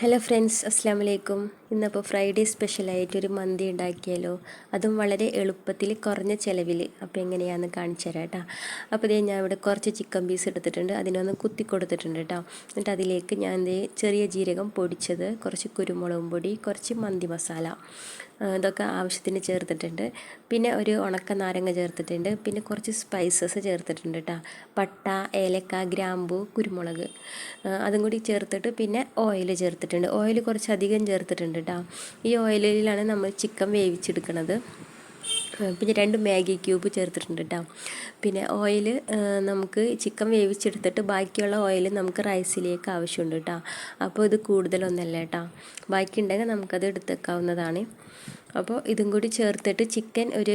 Hello friends അസ്സാം വലൈക്കും ഇന്നപ്പോൾ Friday സ്പെഷ്യലായിട്ടൊരു മന്തി ഉണ്ടാക്കിയാലോ? അതും വളരെ എളുപ്പത്തിൽ കുറഞ്ഞ ചിലവിൽ അപ്പോൾ എങ്ങനെയാണെന്ന് കാണിച്ചു തരാം കേട്ടോ. അപ്പോൾ ഇതേ ഞാൻ ഇവിടെ കുറച്ച് ചിക്കൻ പീസ് എടുത്തിട്ടുണ്ട്. അതിനൊന്ന് കുത്തി കൊടുത്തിട്ടുണ്ട് കേട്ടോ. എന്നിട്ട് അതിലേക്ക് ഞാൻ ചെറിയ ജീരകം പൊടിച്ചത് കുറച്ച് കുരുമുളകും പൊടി കുറച്ച് മന്തി മസാല. ഇതൊക്കെ ആവശ്യത്തിന് ചേർത്തിട്ടുണ്ട്. പിന്നെ ഒരു ഉണക്ക നാരങ്ങ ചേർത്തിട്ടുണ്ട്. പിന്നെ കുറച്ച് സ്പൈസസ് ചേർത്തിട്ടുണ്ട് കേട്ടോ പട്ട ഏലക്ക ഗ്രാമ്പു കുരുമുളക്. അതും കൂടി ചേർത്തിട്ട് പിന്നെ ഓയിൽ ചേർത്തിട്ടുണ്ട്. ഓയിൽ കുറച്ചധികം ചേർത്തിട്ടുണ്ട് കേട്ടോ ഈ ഓയിലിലാണ് നമ്മൾ ചിക്കൻ വേവിച്ചെടുക്കുന്നത് പിന്നെ രണ്ട് മാഗി ക്യൂബ് ചേർത്തിട്ടുണ്ട് കേട്ടോ പിന്നെ ഓയിൽ നമുക്ക് ചിക്കൻ വേവിച്ചെടുത്തിട്ട് ബാക്കിയുള്ള ഓയിൽ നമുക്ക് റൈസിലേക്ക് ആവശ്യമുണ്ട് കേട്ടോ അപ്പോൾ ഇത് കൂടുതലൊന്നല്ല കേട്ടോ ബാക്കി ഉണ്ടെങ്കിൽ നമുക്കത് എടുത്തേക്കാവുന്നതാണ് അപ്പോൾ ഇതും കൂടി ചേർത്തിട്ട് ചിക്കൻ ഒരു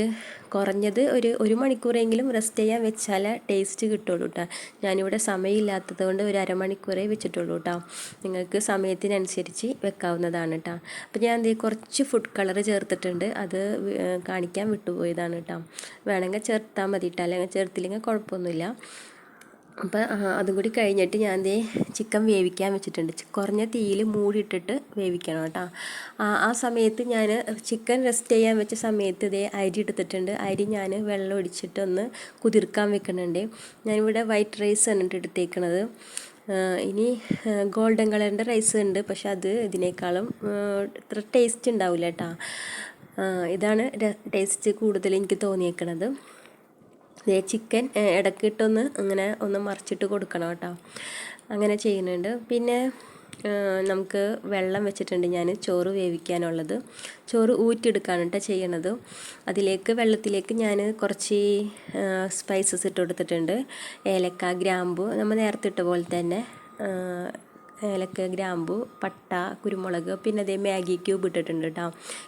കുറഞ്ഞത് ഒരു ഒരു മണിക്കൂറെങ്കിലും റെസ്റ്റ് ചെയ്യാൻ വെച്ചാൽ ടേസ്റ്റ് കിട്ടുള്ളൂ കേട്ടോ ഞാനിവിടെ സമയമില്ലാത്തത് കൊണ്ട് ഒരു അരമണിക്കൂറേ വെച്ചിട്ടുള്ളൂ കേട്ടോ നിങ്ങൾക്ക് സമയത്തിനനുസരിച്ച് വെക്കാവുന്നതാണ് കേട്ടോ അപ്പോൾ ഞാൻ എന്ത് കുറച്ച് ഫുഡ് കളർ ചേർത്തിട്ടുണ്ട്. അത് കാണിക്കാൻ വിട്ടുപോയതാണ് കേട്ടോ വേണമെങ്കിൽ ചേർത്താൽ മതി കേട്ടോ അല്ലെങ്കിൽ ചേർത്തില്ലെങ്കിൽ കുഴപ്പമൊന്നുമില്ല. അപ്പോൾ അതും കൂടി കഴിഞ്ഞിട്ട് ഞാൻ ദേ ചിക്കൻ വേവിക്കാൻ വെച്ചിട്ടുണ്ട്. കുറഞ്ഞ തീയിൽ മൂടിയിട്ടിട്ട് വേവിക്കണം കേട്ടോ. ആ സമയത്ത് ഞാൻ ചിക്കൻ റെസ്റ്റ് ചെയ്യാൻ വെച്ച സമയത്ത് ഇതേ അരി എടുത്തിട്ടുണ്ട്. അരി ഞാൻ വെള്ളം ഒടിച്ചിട്ട് ഒന്ന് കുതിർക്കാൻ വെക്കുന്നുണ്ട്. ഞാനിവിടെ വൈറ്റ് റൈസ് ആണ് എടുത്തേക്കണത്. ഇനി ഗോൾഡൻ കളറിന്റെ റൈസ് ഉണ്ട്. പക്ഷെ അത് ഇതിനേക്കാളും ഇത്ര ടേസ്റ്റ് ഉണ്ടാവില്ല കേട്ടോ. ഇതാണ് ടേസ്റ്റ് കൂടുതൽ എനിക്ക് തോന്നിയേക്കണത്. ചിക്കൻ ഇടക്കിട്ടൊന്ന് അങ്ങനെ ഒന്ന് മറിച്ചിട്ട് കൊടുക്കണം കേട്ടോ. അങ്ങനെ ചെയ്യുന്നുണ്ട്. പിന്നെ നമുക്ക് വെള്ളം വെച്ചിട്ടുണ്ട് ഞാൻ ചോറ് വേവിക്കാനുള്ളത്. ചോറ് ഊറ്റിയെടുക്കാണ് കേട്ടോ ചെയ്യണത്. അതിലേക്ക് വെള്ളത്തിലേക്ക് ഞാൻ കുറച്ച് സ്പൈസസ് ഇട്ട് കൊടുത്തിട്ടുണ്ട്. ഏലക്ക ഗ്രാമ്പു നമ്മൾ നേരത്തെ ഇട്ട പോലെ തന്നെ ഏലക്ക ഗ്രാമ്പു പട്ട കുരുമുളക് പിന്നെ അതേ മാഗി ക്യൂബ് ഇട്ടിട്ടുണ്ട് കേട്ടോ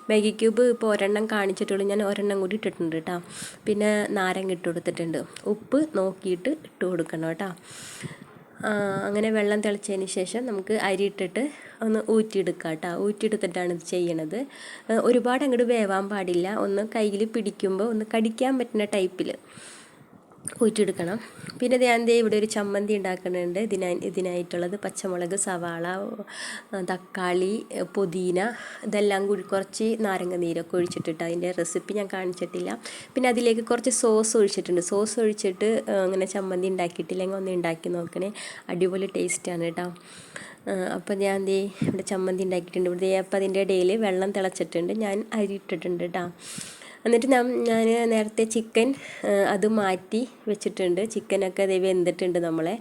മാഗി ക്യൂബ് ഇപ്പോൾ ഒരെണ്ണം കാണിച്ചിട്ടുള്ളൂ ഞാൻ ഒരെണ്ണം കൂടി ഇട്ടിട്ടുണ്ട് കേട്ടോ പിന്നെ നാരങ്ങ ഇട്ട് കൊടുത്തിട്ടുണ്ട്. ഉപ്പ് നോക്കിയിട്ട് ഇട്ട് കൊടുക്കണം കേട്ടോ അങ്ങനെ വെള്ളം തിളച്ചതിന് ശേഷം നമുക്ക് അരി ഇട്ടിട്ട് ഒന്ന് ഊറ്റിയെടുക്കാം കേട്ടോ ഊറ്റിയെടുത്തിട്ടാണ് ഇത് ചെയ്യണത്. ഒരുപാട് അങ്ങോട്ട് വേവാൻ പാടില്ല. ഒന്ന് കയ്യിൽ പിടിക്കുമ്പോൾ ഒന്ന് കടിക്കാൻ പറ്റുന്ന ടൈപ്പിൽ ഊറ്റിയെടുക്കണം. പിന്നെ ഞാൻ ദേ ഇവിടെ ഒരു ചമ്മന്തി ഉണ്ടാക്കുന്നുണ്ട്. ഇതിനായി ഇതിനായിട്ടുള്ളത് പച്ചമുളക് സവാള തക്കാളി പുതിന ഇതെല്ലാം കൂടി കുറച്ച് നാരങ്ങ നീരൊക്കെ ഒഴിച്ചിട്ടിട്ട് അതിന്റെ റെസിപ്പി ഞാൻ കാണിച്ചിട്ടില്ല. പിന്നെ അതിലേക്ക് കുറച്ച് സോസ് ഒഴിച്ചിട്ടുണ്ട്. സോസ് ഒഴിച്ചിട്ട് അങ്ങനെ ചമ്മന്തി ഉണ്ടാക്കിയിട്ടില്ലെങ്കിൽ ഒന്ന് ഉണ്ടാക്കി നോക്കണേ. അടിപൊളി ടേസ്റ്റാണ് കേട്ടോ അപ്പോൾ ഞാൻ ദേ ഇവിടെ ചമ്മന്തി ഉണ്ടാക്കിയിട്ടുണ്ട്. ഇവിടെ അപ്പോൾ അതിന്റെ ഇടയിൽ വെള്ളം തിളച്ചിട്ടുണ്ട്. ഞാൻ അരി ഇട്ടിട്ടുണ്ട് കേട്ടോ എന്നിട്ട് ഞാൻ ഞാൻ നേരത്തെ ചിക്കൻ അത് മാറ്റി വെച്ചിട്ടുണ്ട്. ചിക്കനൊക്കെ അത് വെന്തിട്ടുണ്ട് നമ്മളെ.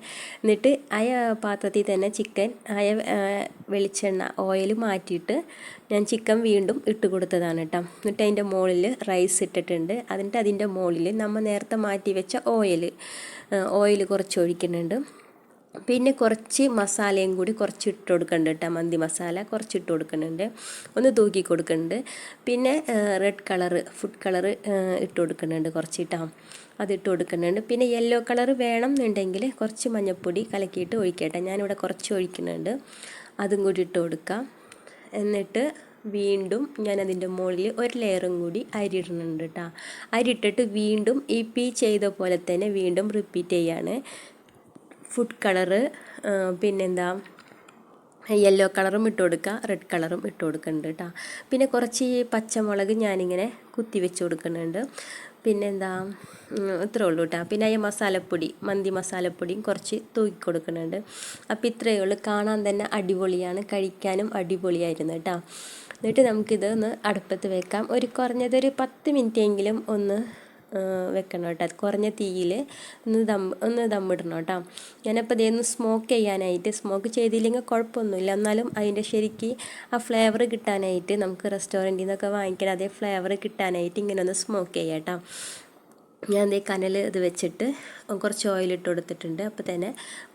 എന്നിട്ട് ആ പാത്രത്തിൽ തന്നെ ചിക്കൻ ആയ വെളിച്ചെണ്ണ ഓയിൽ മാറ്റിയിട്ട് ഞാൻ ചിക്കൻ വീണ്ടും ഇട്ട് കൊടുത്തതാണ് കേട്ടോ. എന്നിട്ട് അതിന്റെ മുകളിൽ റൈസ് ഇട്ടിട്ടുണ്ട്. എന്നിട്ട് അതിന്റെ മുകളിൽ നമ്മൾ നേരത്തെ മാറ്റി വെച്ച ഓയിൽ ഓയിൽ കുറച്ച് ഒഴിക്കുന്നുണ്ട് പിന്നെ കുറച്ച് മസാലയും കൂടി കുറച്ച് ഇട്ട് കൊടുക്കുന്നുണ്ട് കേട്ടോ മന്തി മസാല കുറച്ച് ഇട്ട് കൊടുക്കുന്നുണ്ട് ഒന്ന് തൂക്കി കൊടുക്കുന്നുണ്ട് പിന്നെ റെഡ് കളറ് ഫുഡ് കളറ് ഇട്ട് കൊടുക്കുന്നുണ്ട് കുറച്ച് ഇട്ടാ അത് ഇട്ട് കൊടുക്കുന്നുണ്ട് പിന്നെ യെല്ലോ കളർ വേണം എന്നുണ്ടെങ്കിൽ കുറച്ച് മഞ്ഞൾപ്പൊടി കലക്കിയിട്ട് ഒഴിക്കട്ടെ. ഞാനിവിടെ കുറച്ച് ഒഴിക്കുന്നുണ്ട് അതും കൂടി ഇട്ട് കൊടുക്കാം. എന്നിട്ട് വീണ്ടും ഞാൻ അതിന്റെ മുകളിൽ ഒരു ലെയറും കൂടി അരി ഇടുന്നുണ്ട് കേട്ടോ അരി ഇട്ടിട്ട് വീണ്ടും ഈ ചെയ്ത പോലെ തന്നെ വീണ്ടും റിപ്പീറ്റ് ചെയ്യാണ്. ഫുഡ് കളറ് പിന്നെന്താ യെല്ലോ കളറും ഇട്ട് കൊടുക്കുക റെഡ് കളറും ഇട്ട് കൊടുക്കുന്നുണ്ട് കേട്ടോ പിന്നെ കുറച്ച് പച്ചമുളക് ഞാനിങ്ങനെ കുത്തി വെച്ച് കൊടുക്കുന്നുണ്ട് പിന്നെന്താ ഇത്രേ ഉള്ളൂ കേട്ടോ പിന്നെ ഈ മസാലപ്പൊടി മന്തി മസാലപ്പൊടിയും കുറച്ച് തൂക്കി കൊടുക്കുന്നുണ്ട് അപ്പോൾ ഇത്രയേ ഉള്ളൂ. കാണാൻ തന്നെ അടിപൊളിയാണ്. കഴിക്കാനും അടിപൊളിയായിരുന്നു കേട്ടോ എന്നിട്ട് നമുക്കിത് ഒന്ന് അടുപ്പത്ത് വെക്കാം. ഒരു കുറഞ്ഞതൊരു പത്ത് മിനിറ്റെങ്കിലും ഒന്ന് വെക്കണം കേട്ടോ. അത് കുറഞ്ഞ തീയിൽ ഒന്ന് ദം ഒന്ന് ദമ്മിടണം കേട്ടോ. ഞാനപ്പോൾ ഇതൊന്ന് സ്മോക്ക് ചെയ്യാനായിട്ട് സ്മോക്ക് ചെയ്തില്ലെങ്കിൽ കുഴപ്പമൊന്നുമില്ല. എന്നാലും അതിന്റെ ശരിക്ക് ആ ഫ്ലേവർ കിട്ടാനായിട്ട് നമുക്ക് റെസ്റ്റോറന്റിൽ നിന്നൊക്കെ വാങ്ങിക്കണം അതേ ഫ്ലേവർ കിട്ടാനായിട്ട് ഇങ്ങനെ ഒന്ന് സ്മോക്ക് ചെയ്യാം കേട്ടോ. ഞാൻ ഈ കനൽ ഇത് വെച്ചിട്ട് കുറച്ച് ഓയിൽ ഇട്ട് കൊടുത്തിട്ടുണ്ട്. അപ്പോൾ തന്നെ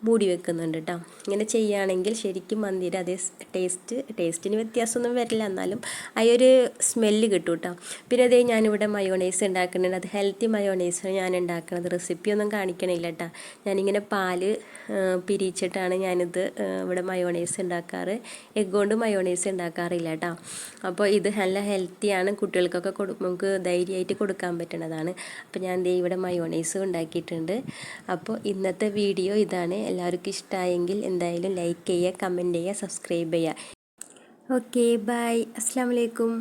മൂടി വെക്കുന്നുണ്ട് കേട്ടോ ഇങ്ങനെ ചെയ്യുകയാണെങ്കിൽ ശരിക്കും മന്തിയുടെ അതേ ടേസ്റ്റ് ടേസ്റ്റിന് വ്യത്യാസമൊന്നും വരില്ല. എന്നാലും ആ ഒരു സ്മെല്ല് കിട്ടും കേട്ടോ പിന്നെ അതേ ഞാനിവിടെ മയോണൈസ് ഉണ്ടാക്കുന്നുണ്ട്. അത് ഹെൽത്തി മയോണൈസ് ഞാൻ ഉണ്ടാക്കുന്നത്. റെസിപ്പി ഒന്നും കാണിക്കണില്ല കേട്ടോ ഞാനിങ്ങനെ പാൽ പിരിച്ചിട്ടാണ് ഞാനിത് ഇവിടെ മയോണൈസ് ഉണ്ടാക്കാറ്. എഗ് കൊണ്ട് മയോണൈസ് ഉണ്ടാക്കാറില്ല കേട്ടോ അപ്പോൾ ഇത് നല്ല ഹെൽത്തിയാണ് കുട്ടികൾക്കൊക്കെ കൊടു നമുക്ക് ധൈര്യമായിട്ട് കൊടുക്കാൻ പറ്റുന്നതാണ് അപ്പോൾ ഞാൻ ഇവിടെ മയോണൈസ് ഉണ്ടാക്കിയിട്ടുണ്ട്. അപ്പോൾ ഇന്നത്തെ വീഡിയോ ഇതാണ്. എല്ലാവർക്കും ഇഷ്ടമായെങ്കിൽ എന്തായാലും ലൈക്ക് ചെയ്യുക കമന്റ് ചെയ്യുക സബ്സ്ക്രൈബ് ചെയ്യുക. ഓക്കെ ബൈ അസ്സാം വലൈക്കും